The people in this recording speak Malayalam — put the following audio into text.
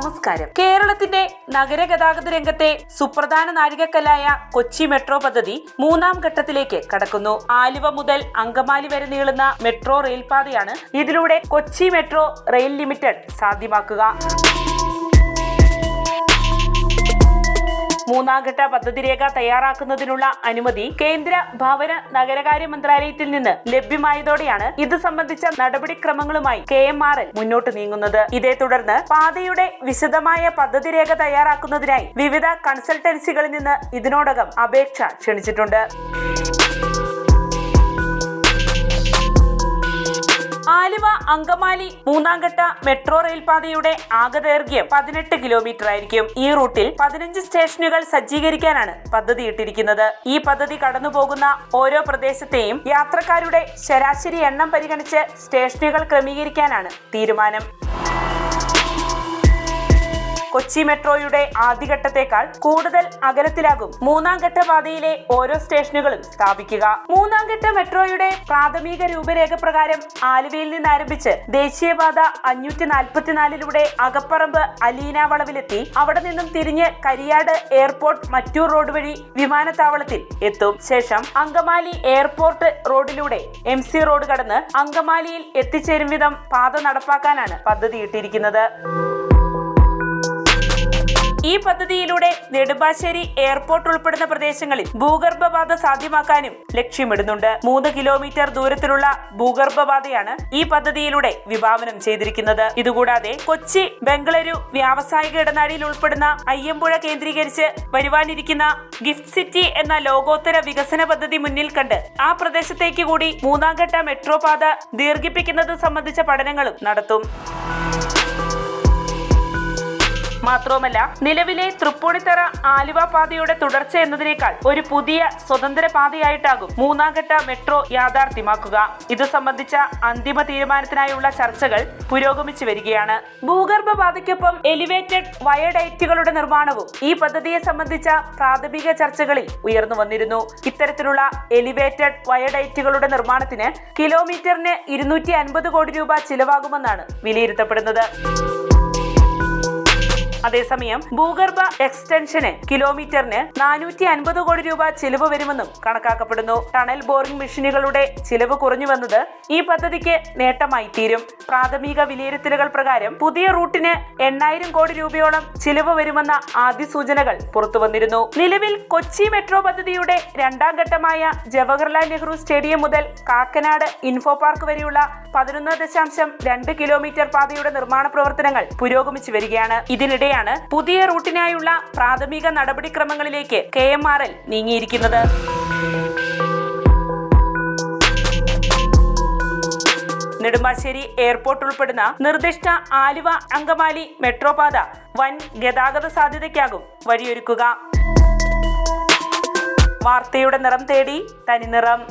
നമസ്കാരം. കേരളത്തിന്റെ നഗരഗതാഗത രംഗത്തെ സുപ്രധാന നാഴികക്കല്ലായ കൊച്ചി മെട്രോ പദ്ധതി മൂന്നാം ഘട്ടത്തിലേക്ക് കടക്കുന്നു. ആലുവ മുതൽ അങ്കമാലി വരെ നീളുന്ന മെട്രോ റെയിൽപാതയാണ് ഇതിലൂടെ കൊച്ചി മെട്രോ റെയിൽ ലിമിറ്റഡ് സാധ്യമാക്കുക. മൂന്നാം ഘട്ട പദ്ധതി രേഖ തയ്യാറാക്കുന്നതിനുള്ള അനുമതി കേന്ദ്ര ഭവന നഗരകാര്യ മന്ത്രാലയത്തിൽ നിന്ന് ലഭ്യമായതോടെയാണ് ഇത് സംബന്ധിച്ച നടപടിക്രമങ്ങളുമായി കെ എം ആർ എൽ മുന്നോട്ട് നീങ്ങുന്നത്. ഇതേ തുടർന്ന് പാതയുടെ വിശദമായ പദ്ധതി രേഖ തയ്യാറാക്കുന്നതിനായി വിവിധ കൺസൾട്ടൻസികളിൽ നിന്ന് ഇതിനോടകം അപേക്ഷ ക്ഷണിച്ചിട്ടുണ്ട്. അങ്കമാലി മൂന്നാംഘട്ട മെട്രോ റെയിൽ പാതയുടെ ആകെ ദൈർഘ്യം പതിനെട്ട് കിലോമീറ്റർ ആയിരിക്കും ഈ റൂട്ടിൽ പതിനഞ്ച് സ്റ്റേഷനുകൾ സജ്ജീകരിക്കാനാണ് പദ്ധതിയിട്ടിരിക്കുന്നത്. ഈ പദ്ധതി കടന്നുപോകുന്ന ഓരോ പ്രദേശത്തെയും യാത്രക്കാരുടെ ശരാശരി എണ്ണം പരിഗണിച്ച് സ്റ്റേഷനുകൾ ക്രമീകരിക്കാനാണ് തീരുമാനം. കൊച്ചി മെട്രോയുടെ ആദ്യഘട്ടത്തേക്കാൾ കൂടുതൽ അകലത്തിലാകും മൂന്നാം ഘട്ട പാതയിലെ ഓരോ സ്റ്റേഷനുകളും സ്ഥാപിക്കുക. മൂന്നാം ഘട്ട മെട്രോയുടെ പ്രാഥമിക രൂപരേഖ പ്രകാരം ആലുവയിൽ നിന്ന് ആരംഭിച്ച് ദേശീയപാത അഞ്ഞൂറ്റി നാൽപ്പത്തിനാലിലൂടെ അകപ്പറമ്പ് അലീന വളവിലെത്തി അവിടെ നിന്നും തിരിഞ്ഞ് കരിയാട് എയർപോർട്ട് മറ്റൂർ റോഡ് വഴി വിമാനത്താവളത്തിൽ എത്തും. ശേഷം അങ്കമാലി എയർപോർട്ട് റോഡിലൂടെ എം സി റോഡ് കടന്ന് അങ്കമാലിയിൽ എത്തിച്ചേരും വിധം പാത നടപ്പാക്കാനാണ് പദ്ധതിയിട്ടിരിക്കുന്നത്. ഈ പദ്ധതിയിലൂടെ നെടുമ്പാശ്ശേരി എയർപോർട്ട് ഉൾപ്പെടുന്ന പ്രദേശങ്ങളിൽ ഭൂഗർഭപാത സാധ്യമാക്കാനും ലക്ഷ്യമിടുന്നുണ്ട്. മൂന്ന് കിലോമീറ്റർ ദൂരത്തിലുള്ള ഭൂഗർഭപാതയാണ് ഈ പദ്ധതിയിലൂടെ വിഭാവനം ചെയ്തിരിക്കുന്നത്. ഇതുകൂടാതെ കൊച്ചി ബംഗളൂരു വ്യാവസായിക ഇടനാഴിയിൽ ഉൾപ്പെടുന്ന അയ്യമ്പുഴ കേന്ദ്രീകരിച്ച് വരുവാനിരിക്കുന്ന ഗിഫ്റ്റ് സിറ്റി എന്ന ലോകോത്തര വികസന പദ്ധതി മുന്നിൽ കണ്ട് ആ പ്രദേശത്തേക്ക് കൂടി മൂന്നാം ഘട്ട മെട്രോ പാത ദീർഘിപ്പിക്കുന്നത് സംബന്ധിച്ച പഠനങ്ങളും നടത്തും. മാത്രവുമല്ല നിലവിലെ തൃപ്പൂണിത്തറ ആലുവ പാതയുടെ തുടർച്ച എന്നതിനേക്കാൾ ഒരു പുതിയ സ്വതന്ത്ര പാതയായിട്ടാകും മൂന്നാംഘട്ട മെട്രോ യാഥാർത്ഥ്യമാക്കുക. ഇത് സംബന്ധിച്ച അന്തിമ തീരുമാനത്തിനായുള്ള ചർച്ചകൾ പുരോഗമിച്ചു വരികയാണ്. ഭൂഗർഭ പാതയ്ക്കൊപ്പം എലിവേറ്റഡ് വയഡൈറ്റുകളുടെ നിർമ്മാണവും ഈ പദ്ധതിയെ സംബന്ധിച്ച പ്രാഥമിക ചർച്ചകളിൽ ഉയർന്നു വന്നിരുന്നു. ഇത്തരത്തിലുള്ള എലിവേറ്റഡ് വയഡൈറ്റുകളുടെ നിർമ്മാണത്തിന് കിലോമീറ്ററിന് ഇരുന്നൂറ്റി അൻപത് കോടി രൂപ ചിലവാകുമെന്നാണ് വിലയിരുത്തപ്പെടുന്നത്. അതേസമയം ഭൂഗർഭ എക്സ്റ്റൻഷന് കിലോമീറ്ററിന് നാനൂറ്റി അൻപത് കോടി രൂപ ചിലവ് വരുമെന്നും കണക്കാക്കപ്പെടുന്നു. ടണൽ ബോറിംഗ് മെഷീനുകളുടെ ചിലവ് കുറഞ്ഞു വന്നത് ഈ പദ്ധതിക്ക് നേട്ടമായി തീരും. പ്രാഥമിക വിലയിരുത്തലുകൾ പ്രകാരം പുതിയ റൂട്ടിന് എണ്ണായിരം കോടി രൂപയോളം ചിലവ് വരുമെന്ന ആദ്യ സൂചനകൾ പുറത്തുവന്നിരുന്നു നിലവിൽ കൊച്ചി മെട്രോ പദ്ധതിയുടെ രണ്ടാം ഘട്ടമായ ജവഹർലാൽ നെഹ്റു സ്റ്റേഡിയം മുതൽ കാക്കനാട് ഇൻഫോ പാർക്ക് വരെയുള്ള പതിനൊന്ന് ദശാംശം രണ്ട് കിലോമീറ്റർ പാതയുടെ നിർമ്മാണ പ്രവർത്തനങ്ങൾ പുരോഗമിച്ചു വരികയാണ്. ഇതിനിടെയാണ് പുതിയ റൂട്ടിനായുള്ള പ്രാഥമിക നടപടിക്രമങ്ങളിലേക്ക് കെ എം ആർ എൽ നീങ്ങിയിരിക്കുന്നത്. നെടുമ്പാശ്ശേരി എയർപോർട്ട് ഉൾപ്പെടുന്ന നിർദ്ദിഷ്ട ആലുവ അങ്കമാലി മെട്രോ പാത വൻ ഗതാഗത സാധ്യതയ്ക്കാകും വഴിയൊരുക്കുക. വാർത്തയുടെ നിറം തേടി തനിനിറം.